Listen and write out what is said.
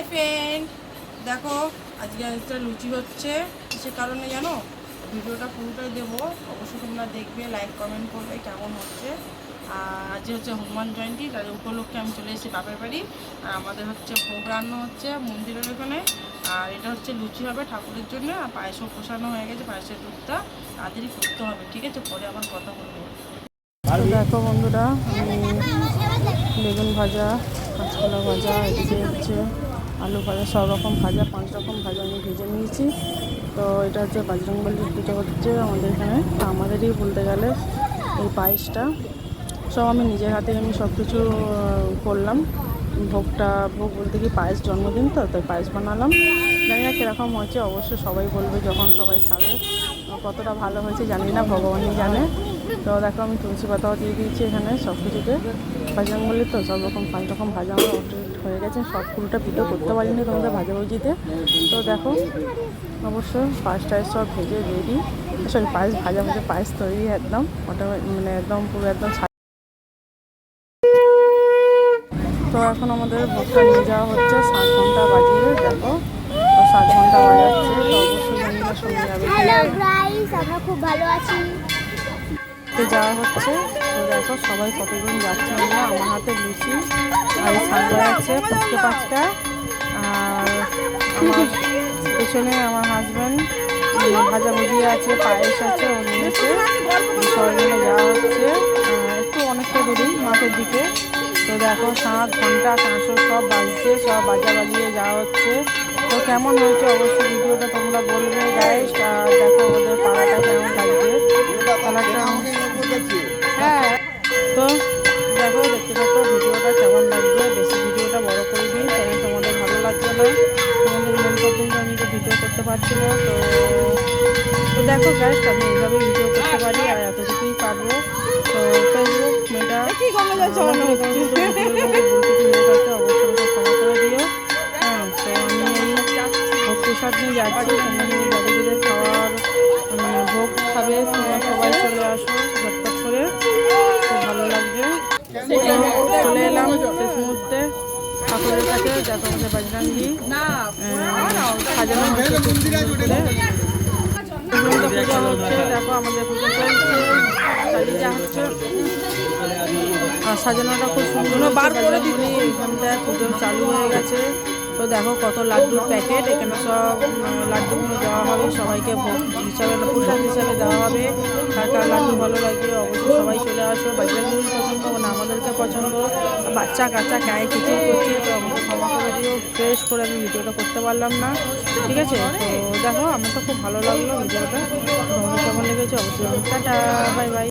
Hi friend দেখো, আজকে একটা লুচি হচ্ছে। সে কারণে জানো? ভিডিওটা পুরোটাই দেবো। অবশ্যই তোমরা দেখবে লাইক কমেন্ট করবে কেমন হচ্ছে। আর আজ হচ্ছে হনুমান জয়ন্তী, তার উপলক্ষে আমি চলে এসেছি বাপের বাড়ি। আর আমাদের হচ্ছে ভোগ রান্না হচ্ছে মন্দিরের ওখানে। আর এটা হচ্ছে লুচি হবে ঠাকুরের জন্য। আর পায়েসও পোষানো হয়ে গেছে, পায়েসের দুধটা তাড়াতাড়ি করতে হবে, ঠিক আছে? পরে আবার কথা বলব। দেখো বন্ধুরা বেগুন ভাজা কাঁচকলা ভাজা, এদিকে হচ্ছে আলু ভাজা সব রকম ভাজা, পাঁচ রকম ভাজা আমি ভেজে নিয়েছি। তো এটা হচ্ছে বাজরংবলির পুজো হচ্ছে আমাদের এখানে। আমাদেরই বলতে গেলে এই পায়েসটা। সব আমি নিজের হাতে আমি সব কিছু করলাম। ভোগটা, ভোগ বলতে কি পায়েস জন্মদিন তো, তাই পায়েস বানালাম। জানি না কীরকম হয়েছে, অবশ্যই সবাই বলবে যখন সবাই খাবে। কতটা ভালো হয়েছে জানি না, ভগবানই জানে। তো দেখো আমি তুলসী পাতাও দিয়ে দিয়েছি এখানে সব কিছুতে। ভাজাঙ্গলি তো সব রকম পাঁচ রকম ভাজা হয়ে গেছে। সব ফুলটা পিঠে করতে পারিনি তোমাদের ভাজাভুজিতে তো দেখো অবশ্যই পায়েস টায়েস সব ভেজে রেডি। সরি পায়েস ভাজা ভাজা পায়েস তৈরি একদম, ওটা মানে একদম পুরো একদম তো এখন আমাদের ভোগটা নিয়ে যাওয়া হচ্ছে, সাত ঘণ্টা বাজিয়ে দেখো। সাত ঘণ্টা বাজাচ্ছে, তো অবশ্যই আমরা খুব ভালো আছি। তো যাওয়া হচ্ছে। তো দেখো সবাই কতজন যাচ্ছে আমরা, আমার হাতে লুচি আর এই আছে ফুচকে পাঁচটা। আর আমার পেছনে আমার হাজব্যান্ড ভাজা ভুজি আছে, পায়েস আছে, ও সবাই মিলে যাওয়া হচ্ছে। একটু অনেকটা দূরেই মাঠের দিকে। তো দেখো সাত ঘণ্টা কাঁসো সব বাজছে, সব বাজা বাজিয়ে যাওয়া হচ্ছে। তো কেমন হয়েছে অবশ্যই ভিডিওটা তোমরা বলবে গাইস আর দেখো আমাদের পাড়াটা কেমন লাগছে লাগবে বেশি ভিডিওটা বড় করে দিই তাই তোমাদের ভালো লাগবে না। তোমাদের মন পছন্দ আমি তো ভিডিও করতে পারছি না তো তো দেখো গ্যাস আমি এইভাবে ভিডিও করতে পারি আর এতটুকুই পারব। তো ফেসবুক মেটা অবশ্যই ক্ষমা করে দিও। হ্যাঁ তো আমি এই প্রসাদ নিয়ে যাচ্ছি খাওয়ার মানে ভোগ খাবে তোমরা সবাই চলে আসো ঝটপট করে। ভালো লাগবে চলে এলাম। ঠাকুরের কাছে যাতে আমাদের বাজরাঙ্গি সাজানো হচ্ছে করে পূজা দেখো আমাদের পুজো চলছে চালিয়ে হচ্ছে। আর সাজানোটা খুব সুন্দর করে পুজো চালু হয়ে গেছে। তো দেখো কত লাড্ডুর প্যাকেট এখানে সব লাড্ডুগুলো দেওয়া হবে সবাইকে ভোগ হিসাবে প্রসাদ হিসাবে দেওয়া হবে। কার লাগবে ভালো লাগবে, অবশ্যই সবাই চলে আসো। বাজারগুলি পছন্দ না, আমাদেরকে পছন্দ বাচ্চা কাচ্চা গায়ে খিচির করছে, তো আমাকে করে ফ্রেশ করে আমি ভিডিওটা করতে পারলাম না। ঠিক আছে? তো দেখো, আমার তো খুব ভালো লাগল ভিডিওটা। তোমাদের কেমন লেগেছে? অবশ্যই টাটা, বাই বাই।